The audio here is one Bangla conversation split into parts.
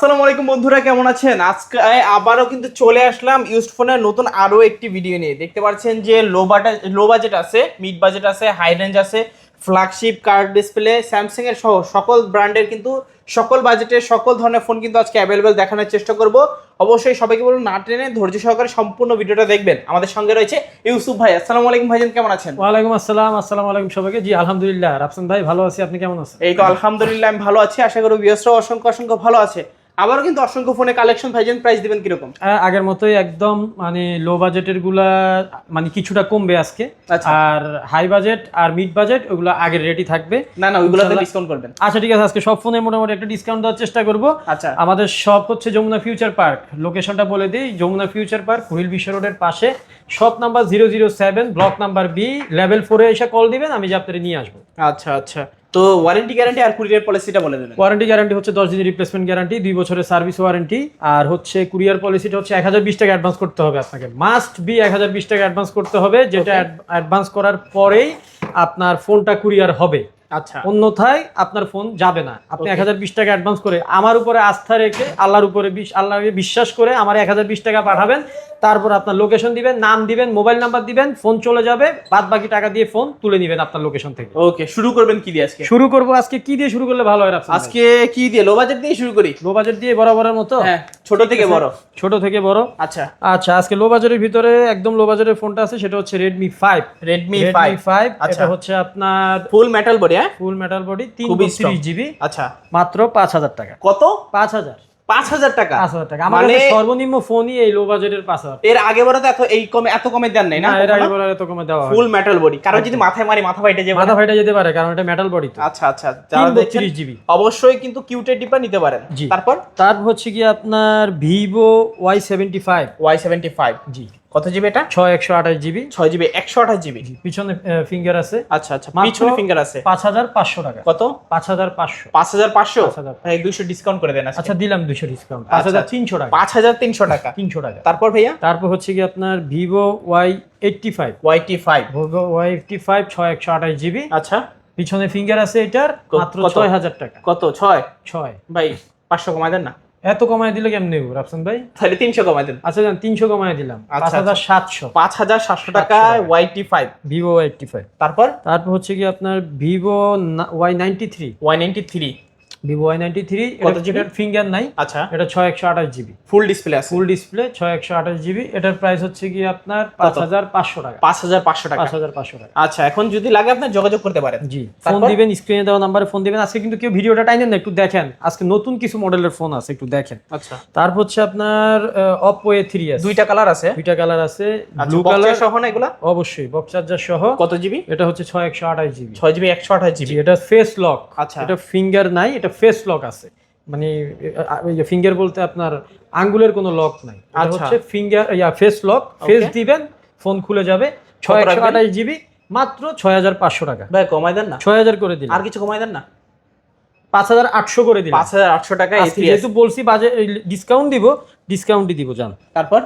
আসসালামু আলাইকুম বন্ধুরা কেমন আছেন? আজকে আবারও কিন্তু চলে আসলাম ইউজড ফোনের নতুন আরও একটি ভিডিও নিয়ে। দেখতে পাচ্ছেন যে লো বাটা লো বাজেট আছে মিড বাজেট আছে হাই রেঞ্জ আছে ফ্ল্যাগশিপ কার্ড ডিসপ্লে স্যামসাংয়ের সহ সকল ব্র্যান্ডের কিন্তু সকল বাজেটের সকল ধরনের ফোন কিন্তু আজকে অ্যাভেলেবেল দেখানোর চেষ্টা করব। অবশ্যই সবাইকে বলুন না টেনে ধৈর্য সহকারে সম্পূর্ণ ভিডিওটা দেখবেন। আমাদের সঙ্গে রয়েছে ইউসুফ ভাই। আসসালামু আলাইকুম ভাইজান কেমন আছেন? ওয়ালাইকুম আসসালাম আসসালামু আলাইকুম সবাইকে। জি আলহামদুলিল্লাহ। রাফসান ভাই ভালো আছি। আপনি কেমন আছেন? এই তো আলহামদুলিল্লাহ আমি ভালো আছি। আশা করি বিয়সরাও অসংখ্য অসংখ্য ভালো আছে। আবারও কিন্তু অসংখ্য ফোনে কালেকশন ভাইজান প্রাইস দিবেন কীরকম? আগের মতোই একদম মানে লো বাজেটেরগুলা মানে কিছুটা কমবে আজকে। আচ্ছা। আর হাই বাজেট আর মিড বাজেট ওগুলো আগের রেটই থাকবে। না না ওইগুলোতে ডিসকাউন্ট করবেন। আচ্ছা ঠিক আছে আজকে সব ফোনে মোটামুটি একটা ডিসকাউন্ট দেওয়ার চেষ্টা করব। আচ্ছা। আমাদের সব হচ্ছে যমুনা ফিউচার পার্ক লোকেশনটা বলে দিই যমুনা ফিউচার পার্ক কুড়িল বিশ্ব রোডের পাশে। Shop number zero zero seven block number B level ফোরে এসে কল দিবেন আমি যে আপনাদের নিয়ে আসব। আচ্ছা আচ্ছা। তো ওয়ারেন্টি গ্যারান্টি আর কুরিয়ার পলিসিটা বলে দেবেন ওয়ারেন্টি গ্যারান্টি হচ্ছে দশ দিনের রিপ্লেসমেন্ট গ্যারান্টি দুই বছরের সার্ভিস ওয়ারেন্টি আর হচ্ছে কুরিয়ার পলিসিটা হচ্ছে এক হাজার বিশ টাকা অ্যাডভান্স করতে হবে আপনাকে। মাস্ট বি এক হাজার বিশ টাকা অ্যাডভান্স করতে হবে যেটা অ্যাডভান্স করার পরেই আপনার ফোনটা কুরিয়ার হবে। আচ্ছা। অন্যথায় আপনার ফোন যাবে না। আপনি এক হাজার বিশ টাকা অ্যাডভান্স করে আমার উপরে আস্থা রেখে আল্লাহর উপরে বিশ আল্লাহকে বিশ্বাস করে আমার এক হাজার বিশ টাকা পাঠাবেন তারপর আপনার লোকেশন দিবেন নাম দিবেন মোবাইল নাম্বার দিবেন ফোন চলে যাবে বাদ বাকি টাকা দিয়ে ফোন তুলে নেবেন আপনার লোকেশন থেকে। ওকে শুরু করবেন কি দিয়ে আজকে? শুরু করব আজকে কি দিয়ে শুরু করলে ভালো হয় আজকে কি দিয়ে? লো বাজেট দিয়ে শুরু করি? লো বাজেট দিয়ে বরাবরের মতো? হ্যাঁ ছোট থেকে বড়। ছোট থেকে বড়? আচ্ছা। আচ্ছা আজকে লো বাজারের ভিতরে একদম লো বাজারের ফোনটা আছে সেটা হচ্ছে Redmi five Redmi Redmi five five আচ্ছা। এটা হচ্ছে আপনার ফুল মেটাল বডি হ্যাঁ? ফুল মেটাল বডি তিন। জিবি আচ্ছা। মাত্র পাঁচ হাজার টাকা। কত? পাঁচ হাজার। পাঁচ হাজার টাকা। পাঁচ হাজার টাকা। আমার মানে সর্বনিম্ন ফোনই এই লো বাজেটের পাঁচ হাজার এর আগে বড় এত এই কমে এত কমে দেন নাই না? এর আগে বড় এত কমে দেওয়া ফুল মেটাল বডি কারণ যদি মাথায় মারি মাথা ফাইটে যাবে মাথা ফাইটা যেতে পারে কারণ এটা মেটাল বডি তো। আচ্ছা আচ্ছা। যারা দেখছেন জিবি অবশ্যই কিন্তু কিউটের ডিপা নিতে পারেন। তারপর? তার হচ্ছে কি আপনার Vivo Y seventy five Y seventy five G. কত জিবি এটা? ছয় একশো আঠাশ জিবি ছয় জিবি একশো আঠাশ জিবি পিছনে ফিঙ্গার আছে। আচ্ছা আচ্ছা পিছনে ফিঙ্গার আছে। পাঁচ হাজার পাঁচশো টাকা। কত? পাঁচ হাজার পাঁচশো। পাঁচ হাজার পাঁচশো? দুইশো ডিসকাউন্ট করে দেন আচ্ছা দিলাম দুশো ডিসকাউন্ট পাঁচ হাজার তিনশো টাকা। পাঁচ হাজার তিনশো টাকা। তিনশো টাকা। তারপর ভাইয়া? তারপর হচ্ছে কি আপনার Vivo Y eighty five. Y eighty five. Vivo Y eighty five ছয় একশো আঠাশ জিবি আচ্ছা। পিছনে ফিঙ্গার আছে এটার মাত্র? ছয় হাজার টাকা। কত? ছয়? ছয়। ভাই পাঁচশো কমাই দেন না। এত কমায় দিলে কেমন নেব রাফসান ভাই? তাহলে তিনশো কমায় দেন। আচ্ছা যান তিনশো কমায় দিলাম। আচ্ছা, পাঁচ হাজার সাতশো। পাঁচ হাজার সাতশো টাকা। Y eighty five Vivo Y eighty five তারপর? তারপর হচ্ছে কি আপনার Vivo Y ninety three Y ninety three Vivo Y ninety three GB? Finger নাই আচ্ছা। এটা ছয় একশো আঠাশ জিবি ফুল ডিসপ্লে আছে। ফুল ডিসপ্লে ছয় একশো আঠাশ জিবি এটার প্রাইস হচ্ছে কি আপনার পাঁচ হাজার পাঁচশো টাকা। পাঁচ হাজার পাঁচশো টাকা। পাঁচ হাজার পাঁচশো টাকা। আচ্ছা এখন যদি লাগে আপনার যোগাযোগ করতে পারেন। জি ফোন দিবেন স্ক্রিনে দেওয়া নাম্বারে ফোন দিবেন। আজকে কিন্তু কেউ ভিডিওটা টাইনেন না একটু দেখেন। আজকে নতুন কিছু মডেলের ফোন আছে একটু দেখেন। আচ্ছা। তারপর হচ্ছে আপনার অপো এ থ্রি আছে দুইটা কালার আছে? দুইটা কালার আছে। ব্লু কালার সহ না এগুলা? অবশ্যই বক্স চার্জার সহ। কত জিবি এটা হচ্ছে ছয় একশো আঠাশ জিবি ছয় জিবি একশো আঠাশ জিবি এটা ফেস লক আচ্ছা। এটা ফিঙ্গার নাই এটা ফেস লক আছে। মানে ফিঙ্গার বলতে আপনার আঙ্গুলের কোনো লক নাই। এটা আচ্ছা। হচ্ছে ফিঙ্গার ইয়া ফেস লক ফেস দিবেন ফোন খুলে যাবে ছয় একশো? আঠাশ জিবি মাত্র ছয় হাজার পাঁচশো টাকা। ভাই কমাই দেন না। ছয় হাজার করে দিন আর কিছু কমাই দেন না? পাঁচ হাজার আটশো করে পাঁচ হাজার আটশো টাকা যেহেতু বলছি বাজে ডিসকাউন্ট দিব ডিসকাউন্টই দিব জান। তারপর?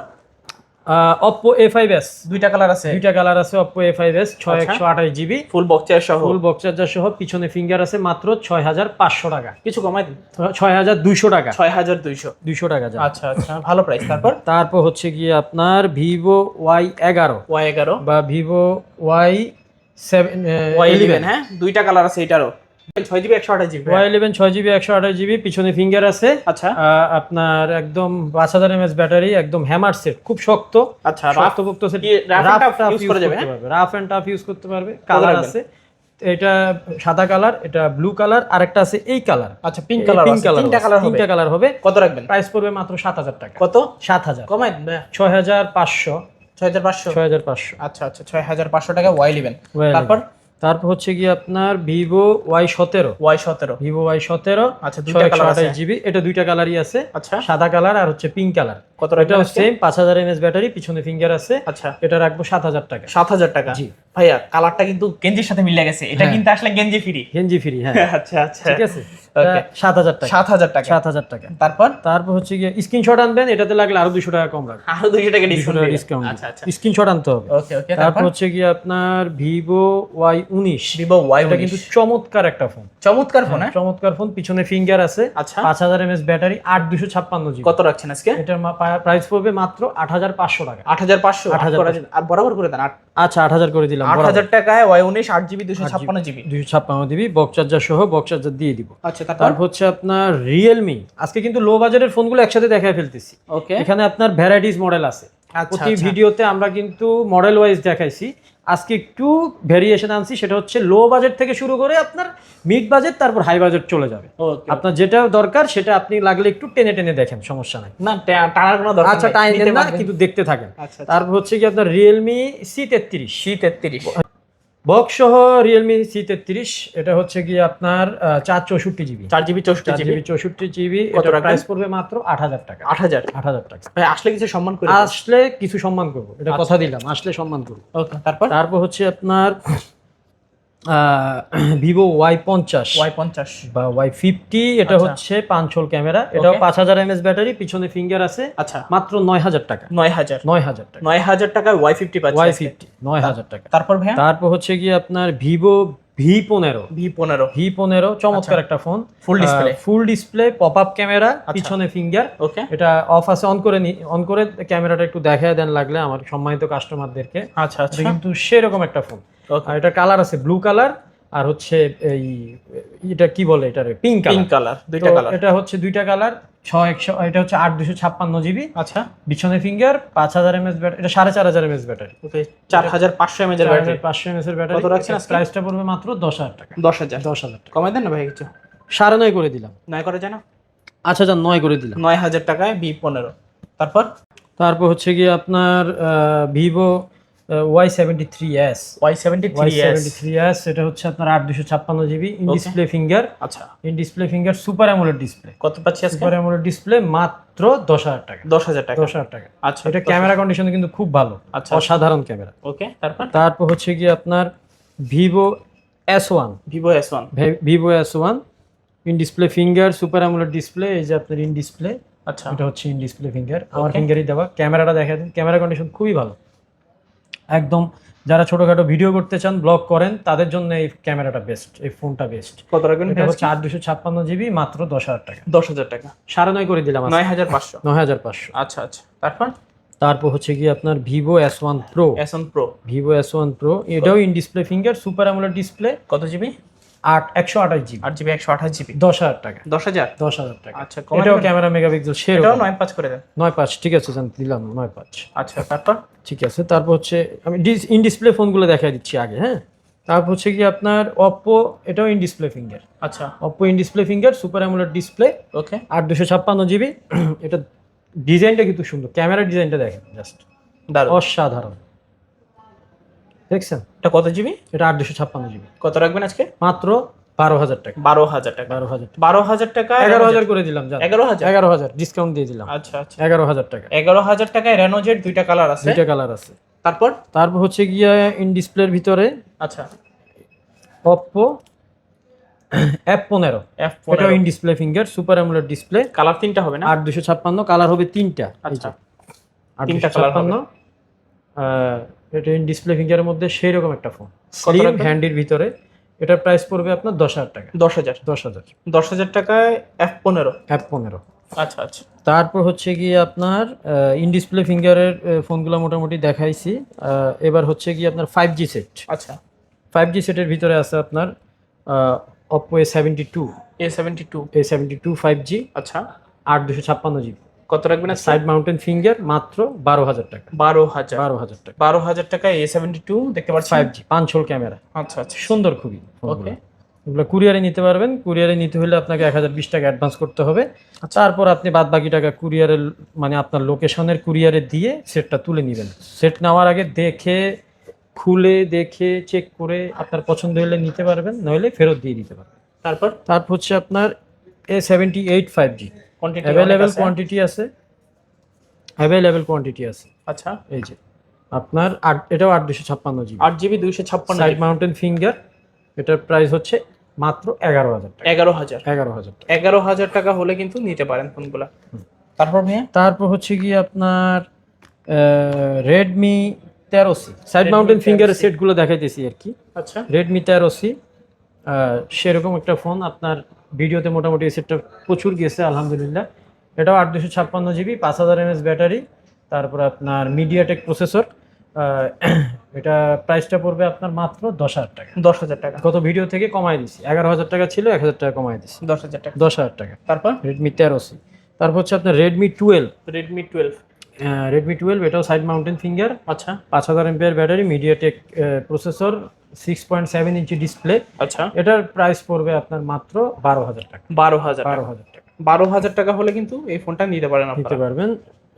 অপো এ ফাইভ এস দুইটা কালার আছে। দুইটা কালার আছে অপো এ ফাইভ এস ছয় আচ্ছা। একশো আঠাশ জিবি ফুল বক্সের সহ। ফুল বক্স চার্জার সহ। পিছনে ফিঙ্গার আছে মাত্র ছয় হাজার পাঁচশো টাকা। কিছু কমাই দিন। ছয় হাজার দুইশো টাকা। ছয় হাজার দুইশো। দুইশো টাকা আচ্ছা আচ্ছা। ভালো প্রাইস তারপর? তারপর হচ্ছে গিয়ে আপনার ভিভো ওয়াই এগারো। ওয়াই এগারো। বা Vivo Y seven Y eleven হ্যাঁ? দুইটা কালার আছে এটারও। ছয় জিবি একশো আঠাশ জিবি ওয়াই ইলেভেন ছয় জিবি একশো আঠাশ জিবি পিছনে ফিঙ্গার আছে। আচ্ছা। আপনার একদম পাঁচ হাজার এমএস ব্যাটারি একদম হ্যামার সেট খুব শক্ত। আচ্ছা রাফ শক্তপোক্ত সেট কি rough and tough use করা যাবে, হ্যাঁ? রাফ এন্ড টাফ ইউজ করতে পারবে। কালার? আছে। এটা সাদা কালার এটা ব্লু কালার আর একটা আছে এই কালার আচ্ছা পিঙ্ক কালার পিঙ্ক কালার তিনটা কালার হবে। তিনটা কালার হবে। কত রাখবেন? প্রাইস পড়বে মাত্র সাত হাজার টাকা। কত? সাত হাজার। কমাই ভাইয়া। ছয় হাজার পাঁচশো। ছয় হাজার পাঁচশো? ছয় হাজার পাঁচশো। আচ্ছা আচ্ছা ছয় হাজার পাঁচশো টাকা ওয়াই Well, তারপর? তারপর হচ্ছে কি আপনার ভিভো ওয়াই সতেরো। ওয়াই সতেরো। ভিভো ওয়াই সতেরো আচ্ছা দুইটা কালার আছে। জিবি এটা দুইটা কালারই আছে। আচ্ছা। সাদা কালার আর হচ্ছে পিঙ্ক কালার। কত এটা পাঁচ হাজার এমএস ব্যাটারি পিছনে ফিঙ্গার আছে। আচ্ছা। এটা রাখব সাত হাজার টাকা। সাত হাজার টাকা। জি। ভাইয়া কালারটা কিন্তু গেঞ্জির সাথে মিলে গেছে। এটা হ্যাঁ। কিন্তু আসলে গেঞ্জি ফ্রি গেঞ্জি ফ্রি হ্যাঁ। আচ্ছা আচ্ছা। ঠিক আছে? সাত হাজার টাকা। সাত হাজার টাকা। সাত হাজার টাকা। তারপর? তারপর হচ্ছে গিয়ে স্ক্রিনশট আনবেন এটাতে লাগলে আরও দুশো টাকা কম রাখবে আরও দুইশো টাকা ডিসকাউন্ট ডিসকাউন্ট আচ্ছা আচ্ছা। স্ক্রিনশট আনতে হবে। ওকে ওকে তারপর? তারপর হচ্ছে গিয়ে আপনার ভিভো ওয়াই উনিশ। ভিভো ওয়াই এটা কিন্তু চমৎকার একটা ফোন চমৎকার ফোন হ্যাঁ চমৎকার ফোন পিছনে ফিঙ্গার আছে। আচ্ছা। পাঁচ হাজার এমএস ব্যাটারি আট দুশো ছাপ্পান্ন জিবি কত রাখছেন আজকে? এটার প্রাইস পড়বে মাত্র আট হাজার পাঁচশো টাকা। আট হাজার পাঁচশো? 8,500 আর বরাবর করে দেন আচ্ছা আট হাজার করে দিলাম আট হাজার টাকায় ওয়াই উনিশ আট জিবি দুশো ছাপ্পান্ন জিবি। দুশো ছাপ্পান্ন জিবি বক্স চার্জার সহ বক্স চার্জার দিয়ে দিব। আচ্ছা তারপর? হচ্ছে আপনার রিয়েলমি আজকে কিন্তু লো বাজারের ফোনগুলো একসাথে দেখায় ফেলতেছি। ওকে এখানে আপনার ভ্যারাইটিস মডেল আছে। আচ্ছা প্রতি আচ্ছা। ভিডিওতে আমরা কিন্তু মডেল ওয়াইজ দেখাইছি। আজকে একটু ভেরিয়েশন আনছি সেটা হচ্ছে লো বাজেট থেকে শুরু করে আপনার মিড বাজেট তারপর হাই বাজেট চলে যাবে। আপনার যেটা দরকার সেটা আপনি লাগলে একটু টেনে টেনে দেখেন সমস্যা নাই। না টানার কোনো দরকার আচ্ছা টাইম না কিন্তু দেখতে থাকেন। আচ্ছা তারপর হচ্ছে কি আপনার রিয়েলমি সি তেত্রিশ। সি তেত্রিশ। বক্স সহ রিয়েলমি সি তেত্রিশ এটা হচ্ছে কি আপনার চার চৌষট্টি জিবি। চার জিবি চৌষট্টি জিবি। চৌষট্টি জিবি এটা প্রাইস পড়বে মাত্র আট হাজার টাকা। আট হাজার? আট হাজার টাকা। ভাই আসলে কিছু সম্মান করব আসলে কিছু সম্মান করব এটা আচ্ছা। কথা দিলাম আসলে সম্মান করব। তারপর? তারপর হচ্ছে আপনার ভিভো ওয়াই পঞ্চাশ ওয়াই পঞ্চাশ। বা ওয়াই ফিফটি এটা আচ্ছা। হচ্ছে পাঁচশোল ক্যামেরা। এটাও পাঁচ হাজার এমএস ব্যাটারি পিছনে ফিঙ্গার আছে। আচ্ছা। মাত্র নয় হাজার টাকা। নয় হাজার। নয় হাজার টাকা। নয় হাজার টাকা ওয়াই ফিফটি ওয়াই ফিফটি নয় হাজার টাকা। তারপর তারপর হচ্ছে গিয়ে আপনার ভিভো ভি পনেরো। ভি পনেরো। ভি পনেরো চমৎকার একটা phone. Full display full display pop up camera পিছনে ফিঙ্গার ওকে এটা অফ আছে অন করে নি অন করে ক্যামেরাটা একটু দেখায় দেন লাগলে আমার সম্মানিত কাস্টমারদেরকে আচ্ছা আচ্ছা। কিন্তু সেরকম একটা ফোন আর এটা কালার আছে ব্লু কালার আর হচ্ছে এই এটা কি বলে এটা পিঙ্ক পিঙ্ক কালার দুইটা কালার এটা হচ্ছে দুইটা কালার ছয় একশো এটা হচ্ছে আট দুশো ছাপ্পান্ন জিবি আচ্ছা। পিছনে ফিঙ্গার পাঁচ হাজার এমএস ব্যাটারি এটা সাড়ে চার হাজার এমএস ব্যাটারি ওকে চার হাজার পাঁচশো এমএজ এর ব্যাটারি পাঁচশো এমএস এর ব্যাটারি কত রাখছেন আজকে? প্রাইসটা পড়বে মাত্র দশ হাজার টাকা। দশ হাজার। দশ হাজার টাকা। কমাই দেন না ভাই কিছু? সাড়ে নয় করে দিলাম। নয় করে যায় না? আচ্ছা যান নয় করে দিলাম। নয় হাজার টাকায় বি পনেরো। তারপর? তারপর হচ্ছে গিয়ে আপনার Vivo Y seventy three S Y seventy three S এটা হচ্ছে আপনার আট দুশো ছাপ্পান্ন জিবি ইন ডিসপ্লে ফিঙ্গার আচ্ছা। In display finger super AMOLED display কত পাচ্ছি সুপার অ্যামোলেড ডিসপ্লে মাত্র দশ হাজার টাকা। দশ হাজার টাকা। দশ হাজার টাকা। আচ্ছা এটা ক্যামেরা কন্ডিশন কিন্তু খুব ভালো। আচ্ছা। অসাধারণ ক্যামেরা ওকে তারপর? তারপর হচ্ছে গিয়ে আপনার Vivo S one Vivo S one Vivo S one in display finger super AMOLED display এই যে আপনার ইন ডিসপ্লে আচ্ছা। এটা হচ্ছে ইন ডিসপ্লে ফিঙ্গার আমার. ফিঙ্গারই দেওয়া। ক্যামেরাটা দেখা দিন। ক্যামেরা কন্ডিশন খুবই ভালো। একদম যারা ছোটখাটো ভিডিও করতে চান ব্লগ করেন তাদের জন্য এই ক্যামেরাটা বেস্ট এই ফোনটা বেস্ট কত রাখবেন এটা হচ্ছে আট দুশো ছাপ্পান্ন জিবি মাত্র দশ হাজার টাকা। দশ হাজার টাকা। সাড়ে নয় করে দিলাম। নয় হাজার পাঁচশো। নয় হাজার পাঁচশো। আচ্ছা আচ্ছা। তারপর? তারপর হচ্ছে কি আপনার Vivo S one Pro. S one Pro. Vivo S one Pro এটাও in display finger super AMOLED display কত জিবি? আট একশো আঠাশ জিবি। আট জিবি একশো আঠাশ জিবি? দশ হাজার টাকা। দশ হাজার? দশ হাজার টাকা। আচ্ছা এটাও ক্যামেরা মেগাপিক্সেল এটাও সেরকম নয় পাঁচ করে দেন। নয় পাঁচ ঠিক আছে জান দিলাম নয় পাঁচ। আচ্ছা তারপর? ঠিক আছে তারপর হচ্ছে আমি ইন ডিসপ্লে ফোনগুলো দেখা দিচ্ছি আগে হ্যাঁ? তারপর হচ্ছে কি আপনার অপো এটাও ইন ডিসপ্লে ফিঙ্গার আচ্ছা। Oppo in display finger super AMOLED display okay আট দুশো ছাপ্পান্ন জিবি। এটা ডিজাইনটা কিন্তু সুন্দর ক্যামেরা ডিজাইনটা দেখেন জাস্ট অসাধারণ। দেখছেন? এটা কত জিবি? এটা আট দুশো ছাপ্পান্ন জিবি। কত রাখবেন আজকে? মাত্র বারো হাজার টাকা। বারো হাজার টাকা। বারো হাজার বারো হাজার টাকা এগারো হাজার করে দিলাম এগারো হাজার? এগারো হাজার ডিসকাউন্ট দিয়ে দিলাম। আচ্ছা আচ্ছা। এগারো হাজার টাকা। এগারো হাজার টাকায় রেনোজেট দুইটা কালার আছে। দুইটা কালার আছে। তারপর? তারপর হচ্ছে গিয়ে ইন ডিসপ্লের ভিতরে আচ্ছা। অপো অ্যাপ পনেরো। এফ এটাও in display finger super AMOLED display colour তিনটা হবে না? আট দুশো ছাপ্পান্ন কালার হবে তিনটা। আচ্ছা। আট তিনটা দুশো ছাপ্পান্ন এটা ইন ডিসপ্লে ফিঙ্গারের মধ্যে সেই রকম একটা ফোন স্লিম হ্যান্ডির ভিতরে। এটার প্রাইস পড়বে আপনার দশ হাজার টাকা। দশ হাজার। দশ হাজার। দশ হাজার টাকায় এফ পনেরো। অ্যাপ পনেরো। আচ্ছা আচ্ছা। তারপর হচ্ছে গিয়ে আপনার ইন ডিসপ্লে ফিঙ্গারের ফোনগুলো মোটামুটি দেখাইছি। এবার হচ্ছে গিয়ে আপনার ফাইভ জি সেট আচ্ছা। ফাইভ জি সেটের ভিতরে আছে আপনার Oppo A seventy two A seventy two A seventy two five G আচ্ছা। আট দুশো ছাপ্পান্ন জিবি কত রাখবেন সাইড মাউন্টেন ফিঙ্গার মাত্র বারো হাজার টাকা। বারো হাজার। বারো হাজার টাকা। বারো হাজার টাকায় এ সেভেন্টি টু দেখতে পাচ্ছি ফাইভ জি পাঁচশোল ক্যামেরা। আচ্ছা আচ্ছা। সুন্দর খুবই ওকে এগুলো কুরিয়ারে নিতে পারবেন। কুরিয়ারে নিতে হলে আপনাকে এক হাজার বিশ টাকা অ্যাডভান্স করতে হবে। তারপর আপনি বাদ বাকি টাকা কুরিয়ারের মানে আপনার লোকেশনের কুরিয়ারে দিয়ে সেটটা তুলে নেবেন। সেট নেওয়ার আগে দেখে খুলে দেখে চেক করে আপনার পছন্দ হলে নিতে পারবেন। নইলে ফেরত দিয়ে দিতে পারবেন। তারপর? তারপর হচ্ছে আপনার A seventy eight five G quantity available quantity আছে। অ্যাভেলেবেল কোয়ান্টিটি আছে। আচ্ছা। এই যে আপনার আট এটাও আট দুশো ছাপ্পান্ন জিবি। আট জিবি দুইশো ছাপ্পান্ন সাইড মাউন্টেন ফিঙ্গার এটার প্রাইস হচ্ছে মাত্র এগারো হাজার টাকা। এগারো হাজার। এগারো হাজার টাকা। এগারো হাজার টাকা হলে কিন্তু নিতে পারেন ফোনগুলা। তারপর ভাইয়া? তারপর হচ্ছে কি আপনার রেডমি তেরো সি। সাইড মাউন্টেন ফিঙ্গারের সেটগুলো দেখাইতেছি আর কি। আচ্ছা। রেডমি তেরো সি। সেরকম একটা ফোন আপনার ভিডিওতে মোটামুটি সেটটা প্রচুর গেছে আলহামদুলিল্লাহ। এটাও আট দুশো ছাপ্পান্ন জিবি পাঁচ হাজার এমএস ব্যাটারি তারপর আপনার মিডিয়াটেক প্রসেসর এটা প্রাইসটা পড়বে আপনার মাত্র দশ হাজার টাকা। দশ হাজার টাকা। গত ভিডিও থেকে কমাই দিছি এগারো হাজার টাকা ছিল এক হাজার টাকা কমাই দিছি। দশ হাজার টাকা। দশ হাজার টাকা। তারপর? রেডমি তেরো সি তারপর হচ্ছে আপনার Redmi twelve Redmi twelve Redmi twelve এটাও সাইড মাউন্টেন ফিঙ্গার আচ্ছা। পাঁচ হাজার MPR battery MediaTek processor six point seven inch display আচ্ছা। এটার প্রাইস পড়বে আপনার মাত্র বারো হাজার টাকা। বারো হাজার বারো হাজার টাকা। বারো হাজার টাকা হলে কিন্তু এই ফোনটা নিতে পারেন নিতে পারবেন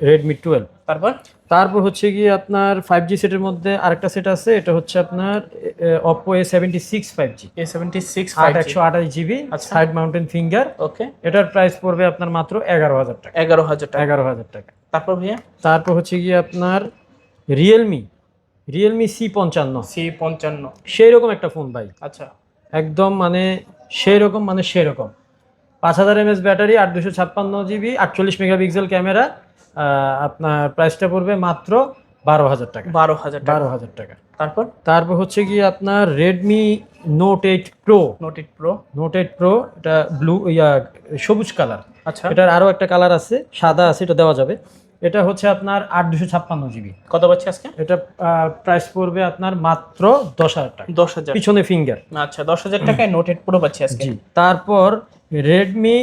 রেডমি টুয়েলভ তারপর? তারপর হচ্ছে গিয়ে আপনার ফাইভ জি সেটের মধ্যে আরেকটা সেট আছে এটা হচ্ছে আপনার Oppo A seventy six five G A seventy six আট একশো আঠাশ GB. Side mounted finger okay. এটার প্রাইস পড়বে আপনার মাত্র এগারো হাজার টাকা। এগারো হাজার টাকা। এগারো হাজার টাকা। তারপর ভাইয়া? তারপর হচ্ছে গিয়ে আপনার রিয়েলমি রিয়েলমি সি পঞ্চান্ন। সি পঞ্চান্ন। সেই রকম একটা ফোন ভাই। আচ্ছা। একদম মানে সেই রকম মানে সেই রকম পাঁচ হাজার এমএস ব্যাটারি আট দুশো ছাপ্পান্ন জিবি আটচল্লিশ মেগাপিক্সেল ক্যামেরা আপনার প্রাইসটা পড়বে মাত্র বারো হাজার টাকা। বারো হাজার বারো হাজার টাকা। তারপর? তারপর হচ্ছে গিয়ে আপনার Redmi Note eight Pro Note eight Pro Note eight Pro এটা ব্লু ইয়া সবুজ কালার আচ্ছা। এটার আরও একটা কালার আছে সাদা আছে এটা দেওয়া যাবে। এটা হচ্ছে আপনার আট দুশো ছাপ্পান্ন জিবি কত পাচ্ছি আজকে? এটা প্রাইস পড়বে আপনার মাত্র দশ হাজার টাকা। দশ হাজার। পিছনে ফিঙ্গার আচ্ছা দশ হাজার টাকায় নোট এইট প্রো পাচ্ছি আজকে। তারপর Redmi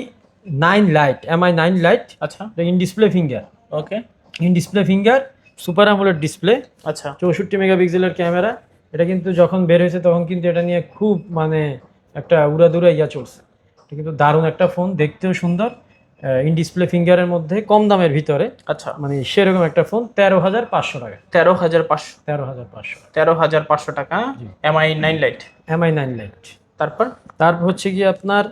nine Lite Mi nine Lite আচ্ছা। In display finger okay in display finger super আমলের ডিসপ্লে আচ্ছা। চৌষট্টি মেগাপিক্সেলের ক্যামেরা এটা কিন্তু যখন বের হয়েছে তখন কিন্তু এটা নিয়ে খুব মানে একটা উড়াদুরা ইয়া চলছে। এটা কিন্তু দারুণ একটা ফোন দেখতেও সুন্দর। ইন ডিসপ্লে ফিঙ্গারের মধ্যে কম দামের ভিতরে। আচ্ছা। মানে সেরকম একটা ফোন তেরো হাজার পাঁচশো টাকা। তেরো হাজার পাঁচশো। তেরো হাজার পাঁচশো। তেরো হাজার পাঁচশো টাকা Mi nine Lite Mi nine Lite তারপর? তারপর হচ্ছে গিয়ে আপনার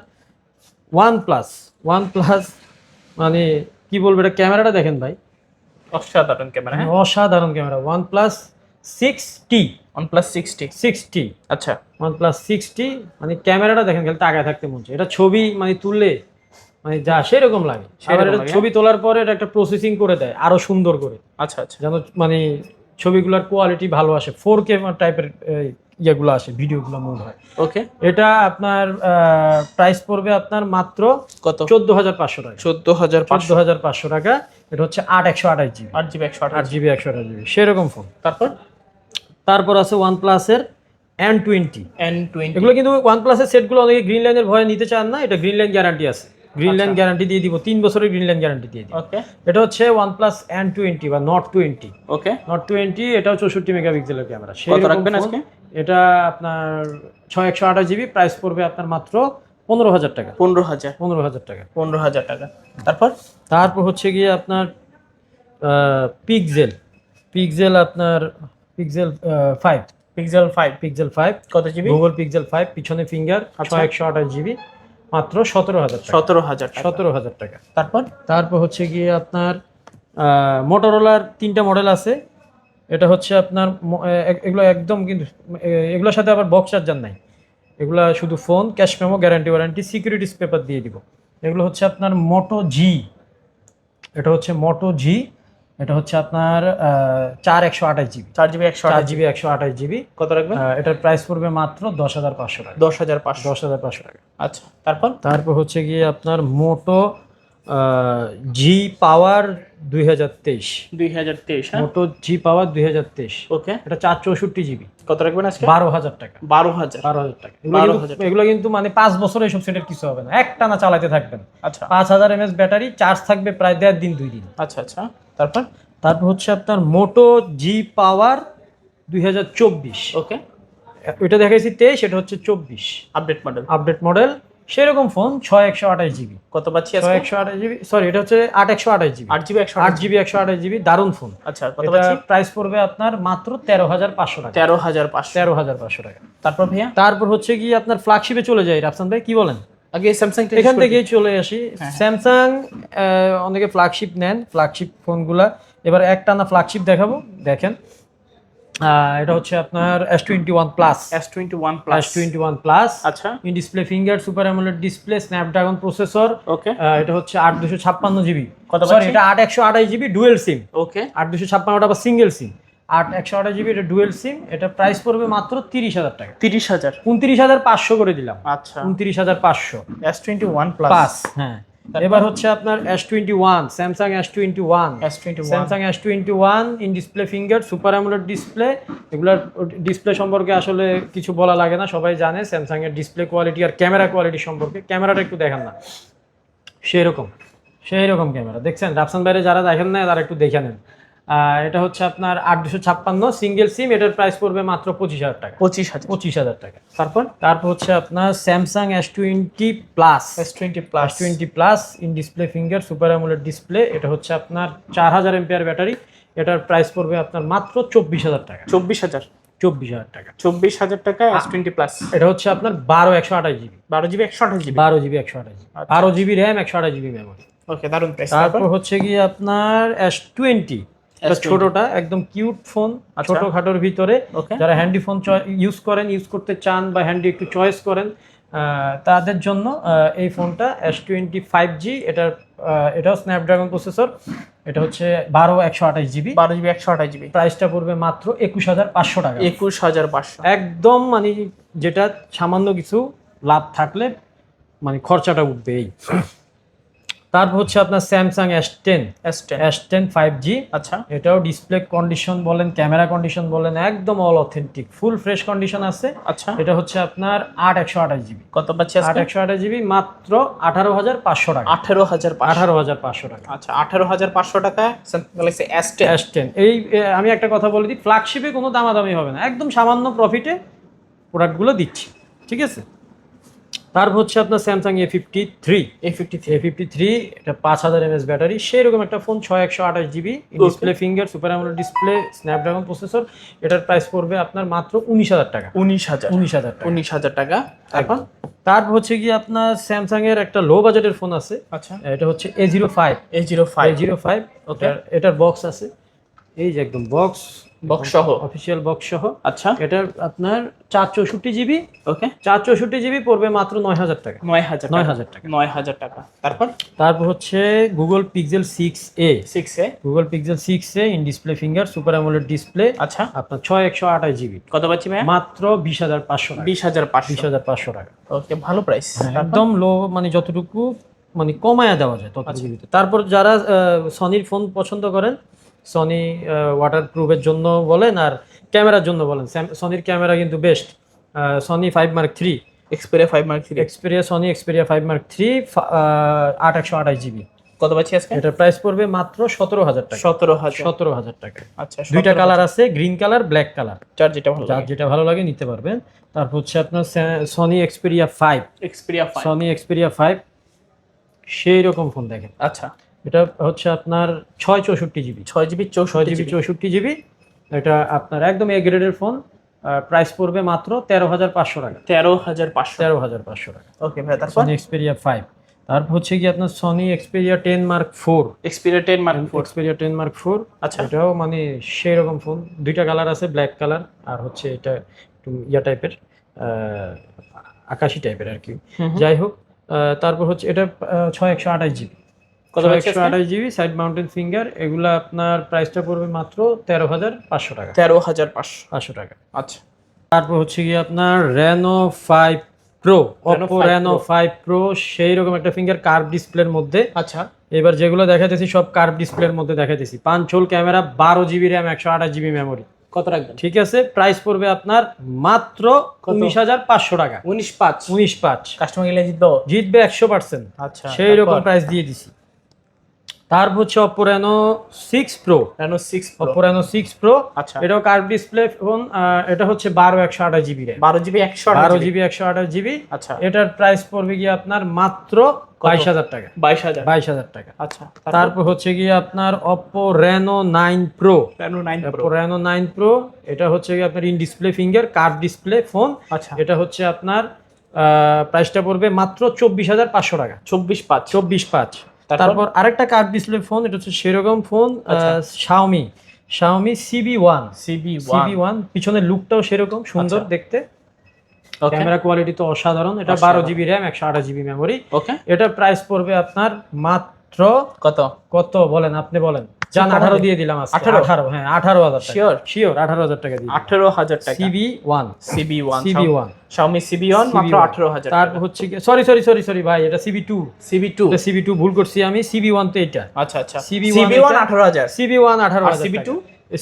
ওয়ান প্লাস ওয়ান প্লাস মানে কি বলব এটা ক্যামেরাটা দেখেন ভাই। অসাধারণ ক্যামেরা হ্যাঁ। অসাধারণ camera. OnePlus six T OnePlus sixty six T আচ্ছা। ওয়ান প্লাস সিক্সটি মানে ক্যামেরাটা দেখেন খালি তাকায় থাকতে মন। এটা ছবি মানে তুললে মানে যা সেরকম লাগে। সেরকম ছবি তোলার পরে এটা একটা প্রসেসিং করে দেয় আরও সুন্দর করে। আচ্ছা আচ্ছা। যেন মানে ছবিগুলোর কোয়ালিটি ভালো আসে। ফোর কে টাইপের ইয়েগুলো আসে ভিডিওগুলো মুভ হয়। ওকে এটা আপনার প্রাইস পড়বে আপনার মাত্র কত? চোদ্দ হাজার পাঁচশো টাকা। চোদ্দ হাজার চোদ্দ হাজার পাঁচশো টাকা। এটা হচ্ছে আট একশো আঠাশ জিবি। আট জিবি একশো আঠাশ জিবি। একশো আঠাশ জিবি। সেরকম ফোন তারপর? তারপর আছে ওয়ান প্লাসের এন টোয়েন্টি এন টোয়েন্টি এগুলো কিন্তু ওয়ান প্লাসের সেটগুলো অনেকে গ্রিন লাইনের ভয়ে নিতে চান না এটা গ্রিন লাইন গ্যারান্টি আছে। গ্রিন লাইন গ্যারান্টি দিয়ে দিব তিন বছরের গ্রিন লাইন গ্যারান্টি দিয়ে দিব। ওকে এটা হচ্ছে ওয়ান প্লাস এন টোয়েন্টি বা Nord twenty okay Nord twenty এটাও চৌষট্টি মেগাপিক্সেলের ক্যামেরা কত রাখবেন আজকে? এটা আপনার ছয় একশো আঠাশ জিবি প্রাইস পড়বে আপনার মাত্র পনেরো হাজার টাকা। পনেরো হাজার। পনেরো হাজার টাকা। পনেরো হাজার টাকা। তারপর? তারপর হচ্ছে গিয়ে আপনার পিকজেল পিকজেল আপনার Pixel five Pixel five Pixel five কত জিবি গুগল পিক্সেল ফাইভ পিছনে ফিঙ্গার আচ্ছা। ছয় একশো আঠাশ জিবি মাত্র সতেরো হাজার সতেরো হাজার সতেরো হাজার টাকা। তারপর? তারপর হচ্ছে গিয়ে আপনার মোটরোলার তিনটা মডেল আছে। এটা হচ্ছে আপনার এগুলো একদম কিন্তু এগুলোর সাথে আবার বক্স চার্জার নাই। এগুলা শুধু phone cash memo guarantee warranty securities paper দিয়ে দিব। এগুলো হচ্ছে আপনার মোটো জি এটা হচ্ছে মোটো জি এটা হচ্ছে আপনার চার একশো আঠাশ জিবি। চার জিবি একশো চার আঠাশ জিবি একশো আঠাশ জিবি। কত রাখবেন? এটার প্রাইস পড়বে মাত্র দশ হাজার পাঁচশো টাকা। দশ হাজার পাঁচশো। দশ হাজার পাঁচশো টাকা। আচ্ছা তারপর? তারপর হচ্ছে গিয়ে আপনার মোটো জি পাওয়ার দুই হাজার তেইশ। দুই হাজার তেইশ হ্যাঁ? মোটো জি পাওয়ার দুই হাজার তেইশ। ওকে। এটা চার চৌষট্টি জিবি কত রাখবেন আজকে? বারো হাজার টাকা। বারো হাজার। বারো হাজার টাকা। এগুলো 12,000 কিন্তু- এগুলো কিন্তু মানে পাঁচ বছর এইসব সেটের কিছু হবে না। একটা না চালাতে থাকবেন। আচ্ছা। পাঁচ হাজার এমএস ব্যাটারি চার্জ থাকবে প্রায় দেড় দিন দুই দিন। আচ্ছা আচ্ছা। তারপর? তারপর হচ্ছে আপনার মোটো জি পাওয়ার দুই হাজার চব্বিশ। ওকে। এটা দেখাইছি তেইশ এটা হচ্ছে চব্বিশ। আপডেট মডেল আপডেট মডেল সেরকম ফোন ছয় একশো আঠাশ জিবি কত পাচ্ছি ছয় একশো আঠাশ জিবি সরি এটা হচ্ছে আট একশো আঠাশ জিবি আট জিবি একশো আট জিবি একশো আঠাশ জিবি দারুণ ফোন আচ্ছা কত পাচ্ছি? প্রাইস পড়বে আপনার মাত্র তেরো হাজার পাঁচশো টাকা। তেরো হাজার পাঁচশো। তেরো হাজার পাঁচশো টাকা। তারপর ভাইয়া? তারপর হচ্ছে কি আপনার ফ্ল্যাগশিপে চলে যায়। রাফসান ভাই কি বলেন? আগে স্যামসাং এখান থেকেই চলে আসি। হ্যাঁ, স্যামসাং অনেকে ফ্ল্যাগশিপ নেন ফ্ল্যাগশিপ ফোনগুলা এবার একটানা ফ্ল্যাগশিপ দেখাবো দেখেন। এটা হচ্ছে আপনার S twenty one plus S twenty one plus S twenty one plus আচ্ছা in display finger super AMOLED display Snapdragon processor okay এটা হচ্ছে আট দুশো ছাপ্পান্ন জিবি। কত সরি এটা আট একশো আঠাশ জিবি ডুয়েল সিম ওকে আট দুশো ছাপ্পান্নটা আবার সিঙ্গেল সিম আট একশো আঠাশ জিবি এটা ডুয়েল সিম এটা প্রাইস পড়বে মাত্র তিরিশ হাজার টাকা। তিরিশ হাজার। উনত্রিশ হাজার পাঁচশো করে দিলাম। আচ্ছা। উনত্রিশ হাজার পাঁচশো। এস টোয়েন্টি ওয়ান প্লাস হ্যাঁ। এবার হচ্ছে আপনার S twenty one Samsung S twenty one S twenty one Samsung S twenty one in display finger super AMOLED display এগুলার ডিসপ্লে সম্পর্কে আসলে কিছু বলা লাগে না সবাই জানে। স্যামসাং এর ডিসপ্লে কোয়ালিটি আর ক্যামেরা কোয়ালিটি সম্পর্কে। ক্যামেরাটা একটু দেখান না। সেই রকম সেই রকম ক্যামেরা দেখছেন? রাফসান বাইরে যারা দেখেন না তারা একটু দেখে নেন। এটা হচ্ছে আপনার আট দুশো ছাপ্পান্ন সিঙ্গেল সিম এটার প্রাইস পড়বে মাত্র পঁচিশ হাজার টাকা। পঁচিশ হাজার। পঁচিশ হাজার টাকা। তারপর তারপর হচ্ছে আপনার Samsung S twenty plus S twenty plus twenty plus in display finger super AMOLED display এটা হচ্ছে আপনার চার হাজার এমপিআর ব্যাটারি এটার প্রাইস পড়বে আপনার মাত্র চব্বিশ হাজার টাকা। চব্বিশ হাজার। চব্বিশ হাজার টাকা। চব্বিশ হাজার টাকা এস টোয়েন্টি প্লাস এটা হচ্ছে আপনার বারো একশো আঠাশ জিবি। বারো জিবি একশো আঠাশ জিবি। বারো জিবি একশো আঠাশ জিবি। আচ্ছা। বারো জিবি র্যাম একশো আঠাশ জিবি মেমোরি ওকে দারুণ তারপর হচ্ছে গিয়ে আপনার এস টোয়েন্টি S20 ছোটটা একদম কিউট ফোন আচ্ছা। ছোট খাটোর ভিতরে যারা হ্যান্ডি ফোন ইউজ করেন ইউজ করতে চান বা হ্যান্ডি একটু চয়েস করেন তাদের জন্য এই ফোনটা এস টোয়েন্টি ফাইভ জি এটার এটাও স্ন্যাপড্রাগন প্রসেসর এটা হচ্ছে বারো একশো আঠাশ জিবি বারো জিবি একশো আঠাশ জিবি প্রাইসটা পড়বে মাত্র একুশ হাজার পাঁচশো টাকা। একুশ হাজার পাঁচশো। একদম মানে যেটা সামান্য কিছু লাভ থাকলে মানে খরচাটা উঠবে এই তারপর হচ্ছে আপনার Samsung S ten S ten five G আচ্ছা। এটাও ডিসপ্লে কন্ডিশন বলেন ক্যামেরা কন্ডিশন বলেন একদম all authentic full fresh condition আছে। আচ্ছা। এটা হচ্ছে আপনার আট একশো আঠাশ জিবি কত পাচ্ছি আট একশো আঠাশ জিবি মাত্র আঠারো হাজার পাঁচশো টাকা। আঠারো হাজার আঠারো হাজার পাঁচশো টাকা। আচ্ছা আঠারো হাজার পাঁচশো টাকা Galaxy S ten S ten এই আমি একটা কথা বলে দিই ফ্ল্যাগশিপে কোনো দামাদামি হবে না। একদম সামান্য প্রফিটে প্রোডাক্টগুলো দিচ্ছি। ঠিক আছে? তারপর হচ্ছে আপনার Samsung A fifty three A fifty three A fifty three এটা পাঁচ হাজার এমএস ব্যাটারি। সেই রকম একটা ফোন ছয় একশো আঠাশ GB display finger super AMOLED display Snapdragon processor এটার প্রাইস পড়বে আপনার মাত্র উনিশ হাজার টাকা। উনিশ হাজার। উনিশ হাজার টাকা। উনিশ হাজার টাকা। তারপর? তারপর হচ্ছে কি আপনার স্যামসাং এর একটা লো বাজেটের ফোন আছে। আচ্ছা। এটা হচ্ছে A zero five A zero five zero five. এটার বক্স আছে। এই যে একদম বক্স বক্স সহ অফিসিয়াল বক্স সহ আচ্ছা। এটার আপনার চার চৌষট্টি জিবি ওকে চার চৌষট্টি জিবি পড়বে মাত্র নয় হাজার টাকা। নয় হাজার নয় হাজার টাকা। নয় হাজার টাকা। তারপর? তারপর হচ্ছে Google Pixel six A six A Google Pixel six A in display finger super AMOLED display আচ্ছা। আপনার ছয় একশো আঠাশ জিবি কত পাচ্ছি মাত্র বিশ হাজার পাঁচশো বিশ হাজার বিশ হাজার পাঁচশো টাকা। ওকে ভালো প্রাইস একদম লো মানে যতটুকু মানে কমায়া দেওয়া যায় ততটুকু তারপর যারা সনির ফোন পছন্দ করেন সনি ওয়াটার প্রুফের জন্য বলেন আর ক্যামেরার জন্য বলেন। সনির ক্যামেরা কিন্তু best Sony five Mark three Xperia five Mark three Xperia Sony Xperia five Mark three আট একশো আঠাশ জিবি। কত পাচ্ছি আজকে? এটার প্রাইস পড়বে মাত্র সতেরো হাজার টাকা। সতেরো হাজার। সতেরো হাজার টাকা। আচ্ছা দুইটা কালার আছে গ্রিন কালার ব্ল্যাক কালার চার যেটা ভালো যার যেটা ভালো লাগে নিতে পারবেন। তারপর হচ্ছে আপনার Sony Xperia five Xperia Sony Xperia five সেই রকম ফোন দেখেন। আচ্ছা। এটা হচ্ছে আপনার ছয় চৌষট্টি জিবি। ছয় জিবি ছয় জিবি চৌষট্টি জিবি। এটা আপনার একদম এ গ্রেডের ফোন প্রাইস পড়বে মাত্র তেরো হাজার পাঁচশো টাকা। তেরো হাজার পাঁচশো। তেরো হাজার পাঁচশো টাকা। ওকে ভাই তারপর? এক্সপেরিয়া ফাইভ তারপর হচ্ছে কি আপনার Sony Xperia ten Mark four Xperia ten Mark four Xperia ten Mark four আচ্ছা। এটাও মানে সেই রকম ফোন দুইটা কালার আছে ব্ল্যাক কালার আর হচ্ছে এটা একটু ইয়া টাইপের আকাশি টাইপের আর কি। যাই হোক তারপর হচ্ছে এটা ছয় একশো আঠাশ জিবি। কত একশো? আঠাশ জিবি সাইড মাউন্টেন ফিঙ্গার এগুলা আপনার প্রাইসটা পড়বে মাত্র তেরো হাজার পাঁচশো টাকা। তেরো হাজার পাঁচশো। টাকা। আচ্ছা। তারপর হচ্ছে কি আপনার Reno five Pro Oppo Reno five Pro সেই রকম একটা ফিঙ্গার কার্ভ ডিসপ্লের মধ্যে। আচ্ছা। এবার যেগুলো দেখাতেছি সব কার্ভ ডিসপ্লের মধ্যে দেখাতেছি পাঁচ হোল ক্যামেরা বারো জিবি র্যাম একশো আঠাশ জিবি মেমোরি কত রাখবেন? ঠিক আছে প্রাইস পড়বে আপনার মাত্র উনিশ হাজার পাঁচশো টাকা। উনিশ পাঁচ। উনিশ পাঁচ। কাস্টমার গেলে জিতবো? জিতবে একশো পার্সেন্ট। আচ্ছা সেই রকম প্রাইস দিয়ে দিছি। তারপর হচ্ছে Oppo Reno six Pro Reno six Oppo Reno six Pro আচ্ছা। এটাও কার্ভ ডিসপ্লে ফোন এটা হচ্ছে বারো একশো আঠাশ জিবি র্যাম বারো জিবি একশো বারো জিবি। একশো আঠাশ জিবি। আচ্ছা। এটার প্রাইস পড়বে গিয়ে আপনার মাত্র বাইশ হাজার টাকা। বাইশ হাজার। বাইশ হাজার টাকা। আচ্ছা। তারপর হচ্ছে গিয়ে আপনার Oppo Reno nine Pro Reno nine Oppo Reno nine Pro এটা হচ্ছে গিয়ে আপনার in display finger curve display phone আচ্ছা। এটা হচ্ছে আপনার প্রাইসটা পড়বে মাত্র চব্বিশ হাজার পাঁচশো টাকা। চব্বিশ পাঁচ। চব্বিশ পাঁচ। তারপর? আরেকটা কার্ড ডিসপ্লে ফোন এটা হচ্ছে সেরকম phone. Xiaomi Xiaomi Civi one Civi Civi one পিছনের লুকটাও সেরকম সুন্দর আচ্ছা। দেখতে। ক্যামেরা কোয়ালিটি তো অসাধারণ এটা। বারো জিবি র্যাম একশো আঠাশ জিবি মেমোরি ওকে এটার প্রাইস পড়বে আপনার মাত্র কত? কত বলেন আপনি বলেন। জান আঠারো দিয়ে দিলাম আজকে 18? আঠারো হ্যাঁ আঠারো হাজার শিওর শিওর আঠারো হাজার টাকা দিয়ে আঠেরো হাজার টাকা Civi one Civi one Civi one Xiaomi Civi one মাত্র আঠেরো হাজার তারপর হচ্ছে কি সরি সরি সরি সরি ভাই এটা সিবি টু সিবি টু এটা সিবি টু ভুল করছি আমি সিবি ওয়ান তো এটা আচ্ছা আচ্ছা CB সিবি ওয়ান আঠারো হাজার সিবি ওয়ান আঠারো হাজার CB2?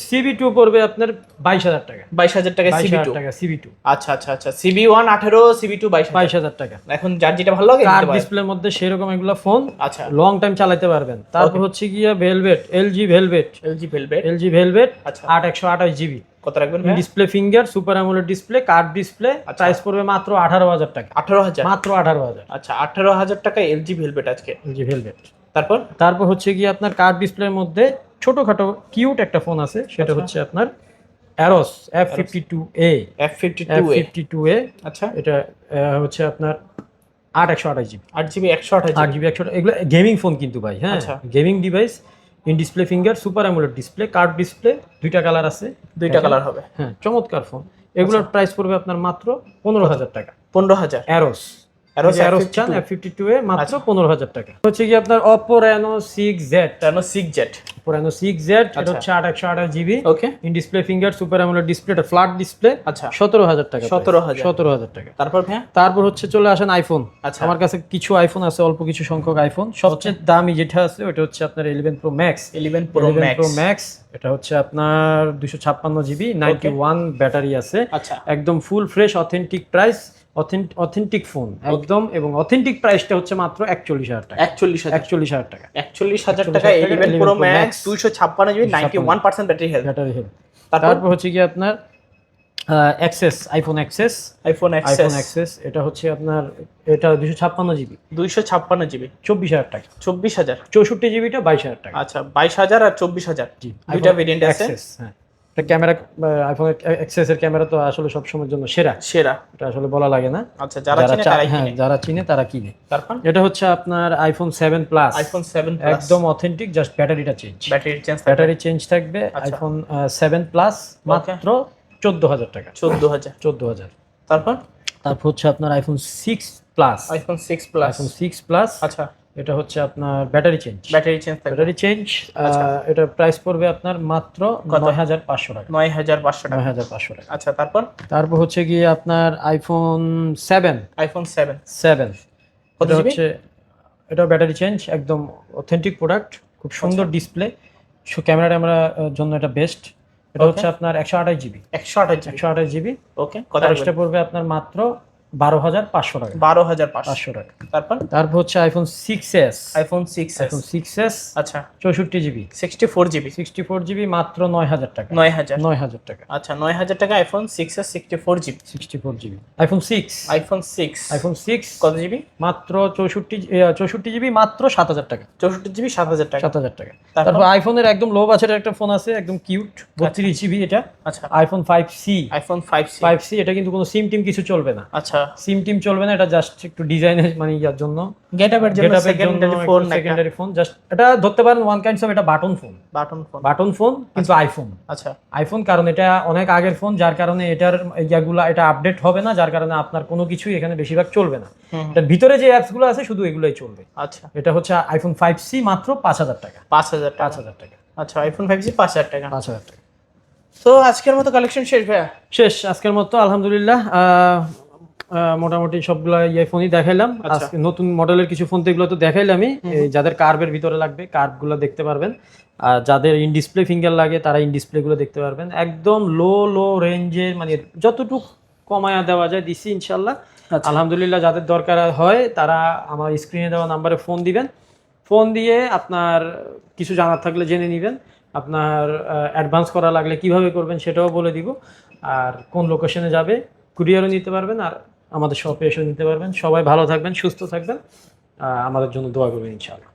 সিবি টু পড়বে আপনার বাইশ হাজার টাকা। বাইশ হাজার টাকা সিবি টু টাকা সিবি টু আচ্ছা আচ্ছা আচ্ছা। সিবি ওয়ান আঠেরো সিবি টু বাইশ বাইশ হাজার টাকা। এখন যার যেটা ভালো লাগে কার ডিসপ্লের মধ্যে সেরকম এগুলো ফোন আচ্ছা। লং টাইম চালাতে পারবেন। তারপর হচ্ছে গিয়া velvet LG velvet LG velvet LG velvet আচ্ছা। আট একশো আঠাশ জিবি কত রাখবেন display finger super AMOLED display card display. Price পড়বে মাত্র আঠারো হাজার টাকা। আঠারো হাজার? মাত্র আঠারো হাজার। আচ্ছা আঠারো হাজার টাকা এলজি ভেলভেট আজকে। এলজি ভেলভেট তারপর? তারপর হচ্ছে গিয়ে আপনার কার্ড ডিসপ্লের মধ্যে ছোটখাটো কিউট একটা ফোন আছে সেটা আচ্ছা। হচ্ছে আপনার Arrows F fifty two A F fifty two fifty two A আচ্ছা। এটা হচ্ছে আপনার আট একশো আঠাশ জিবি আট জিবি একশো আঠাশ আট জিবি একশো এগুলো গেমিং ফোন কিন্তু ভাই হ্যাঁ? আচ্ছা। Gaming device in display finger super AMOLED display card display দুইটা কালার আছে। দুইটা কালার হবে। হ্যাঁ চমৎকার ফোন এগুলোর আচ্ছা। প্রাইস পড়বে আপনার মাত্র পনেরো হাজার টাকা। পনেরো হাজার। অ্যারোস Aeros অ্যারোস F52 চান এফ ফিফটি টু এ মাত্র। পনেরো হাজার টাকা। হচ্ছে কি আপনার Oppo Reno six Z টেনো six Z Oppo six Z এটা। হচ্ছে আট একশো আঠাশ GB okay in display finger super AMOLED display এটা ফ্ল্যাট ডিসপ্লে আচ্ছা। সতেরো হাজার টাকা 17,000 সতেরো হাজার। টাকা। তারপর হচ্ছে চলে আসেন আইফোন আচ্ছা। আমার কাছে কিছু আইফোন আছে অল্প কিছু সংখ্যক আইফোন সবচেয়ে দামি যেটা আছে ওটা হচ্ছে আপনার eleven pro max eleven pro pro max এটা হচ্ছে আপনার দুশো ছাপ্পান্ন জিবি নাইনটি ওয়ান ব্যাটারি আছে। আচ্ছা। একদম full fresh authentic price authentic phone একদম এবং অথেন্টিক প্রাইসটা হচ্ছে মাত্র একচল্লিশ হাজার টাকা। একচল্লিশ একচল্লিশ হাজার টাকা। একচল্লিশ হাজার টাকা ইলেভেন প্রো ম্যাক্স দুইশো ছাপ্পান্ন GB ninety one percent battery health battery health তারপর হচ্ছে কি আপনার XS iPhone XS iPhone iPhone XS এটা হচ্ছে আপনার এটা দুশো ছাপ্পান্ন জিবি। দুইশো ছাপ্পান্ন জিবি। চব্বিশ হাজার টাকা। চব্বিশ হাজার। চৌষট্টি জিবিটা বাইশ হাজার টাকা। আচ্ছা বাইশ হাজার আর চব্বিশ হাজার। জি দুইটা ভেরিয়েন্ট অ্যাক্সেস হ্যাঁ। ক্যামেরা আইফোন অ্যাক্সেসের ক্যামেরা তো আসলে সব সময়ের জন্য সেরা। সেরা। এটা আসলে বলা লাগে না। আচ্ছা যারা চিনে চা- তারাই হ্যাঁ কিনে যারা চিনে তারা কিনে। তারপর? এটা হচ্ছে আপনার iPhone seven plus iPhone seven একদম অথেন্টিক জাস্ট ব্যাটারিটা change battery change battery change থাকবে। আইফোন সেভেন প্লাস মাত্র চোদ্দ হাজার টাকা। চোদ্দ হাজার। চোদ্দ হাজার। তারপর? তারপর হচ্ছে আপনার iPhone six plus iPhone six plus iPhone six plus আচ্ছা। এটা হচ্ছে আপনার battery change. Battery change battery change আচ্ছা। এটা প্রাইস পড়বে আপনার মাত্র নয় হাজার পাঁচশো টাকা। নয় হাজার পাঁচশো টাকা। নয় হাজার পাঁচশো টাকা। আচ্ছা তারপর? তারপর হচ্ছে গিয়ে আপনার iPhone seven iPhone seven seven এটা হচ্ছে এটা ব্যাটারি চেঞ্জ একদম অথেন্টিক প্রোডাক্ট খুব সুন্দর ডিসপ্লে ক্যামেরা ট্যামেরা জন্য এটা বেস্ট এটা হচ্ছে আপনার একশো আঠাশ জিবি একশো আঠাশ একশো আঠাশ জিবি ওকে কত পড়বে আপনার মাত্র বারো হাজার পাঁচশো টাকা। বারো হাজার পাঁচশো। টাকা। তারপর? তারপর হচ্ছে iPhone six S iPhone six iPhone six S আচ্ছা। চৌষট্টি GB sixty four GB sixty four GB মাত্র নয় হাজার টাকা। নয় হাজার। নয় হাজার টাকা। আচ্ছা নয় হাজার টাকা আইফোন সিক্স এর sixty four GB sixty four GB iPhone six iPhone six iPhone six কত জিবি মাত্র চৌষট্টি চৌষট্টি জিবি মাত্র সাত হাজার টাকা। চৌষট্টি জিবি সাত হাজার টাকা। সাত হাজার টাকা। তারপর? তারপর আইফোনের একদম লো বাজেটের একটা ফোন আছে একদম কিউট বত্রিশ জিবি এটা। আচ্ছা। IPhone five C iPhone five C five C এটা কিন্তু কোনো সিম টিম কিছু চলবে না। আচ্ছা। সিম টিম চলবে না এটা জাস্ট একটু ডিজাইনের মানে ইয়ার জন্য। গেট আপের জন্য secondary phone secondary phone just এটা ধরতে পারেন ওয়ান কাইন্ডস অফ এটা button phone button phone button phone কিন্তু আইফোন আচ্ছা। আইফোন কারণ এটা অনেক আগের ফোন যার কারণে এটার ইয়াগুলা এটা আপডেট হবে না যার কারণে আপনার কোনো কিছুই এখানে বেশিরভাগ চলবে না। এটার ভিতরে যে অ্যাপসগুলো আছে শুধু এগুলোই চলবে। আচ্ছা। এটা হচ্ছে আইফোন ফাইভ সি মাত্র পাঁচ হাজার টাকা। পাঁচ হাজার পাঁচ টাকা হাজার টাকা। আচ্ছা আইফোন ফাইভ জি পাঁচ হাজার টাকা। পাঁচ হাজার টাকা। তো আজকের মতো কালেকশন শেষ ভাইয়া। শেষ আজকের মতো আলহামদুলিল্লাহ। মোটামুটি সবগুলো ইয়ে ফোনই দেখাইলাম। আচ্ছা। আজকে নতুন মডেলের কিছু ফোন তো এগুলো তো দেখাইলামই যাদের কার্ভের ভিতরে লাগবে কার্ভগুলো দেখতে পারবেন। আর যাদের ইন ডিসপ্লে ফিঙ্গার লাগে তারা ইন ডিসপ্লে গুলো দেখতে পারবেন। একদম লো লো রেঞ্জের মানে যতটুকু কমায়া দেওয়া যায় দিচ্ছি ইনশাল্লাহ আচ্ছা। আলহামদুলিল্লাহ যাদের দরকার হয় তারা আমার স্ক্রিনে দেওয়া নাম্বারে ফোন দিবেন। ফোন দিয়ে আপনার কিছু জানার থাকলে জেনে নেবেন। আপনার অ্যাডভান্স করা লাগলে কীভাবে করবেন সেটাও বলে দিব। আর কোন লোকেশনে যাবে কুরিয়ারও নিতে পারবেন। আর আমাদের শপে এসে নিতে পারবেন। সবাই ভালো থাকবেন, সুস্থ থাকবেন। আমাদের জন্য দোয়া করবেন ইনশাআল্লাহ।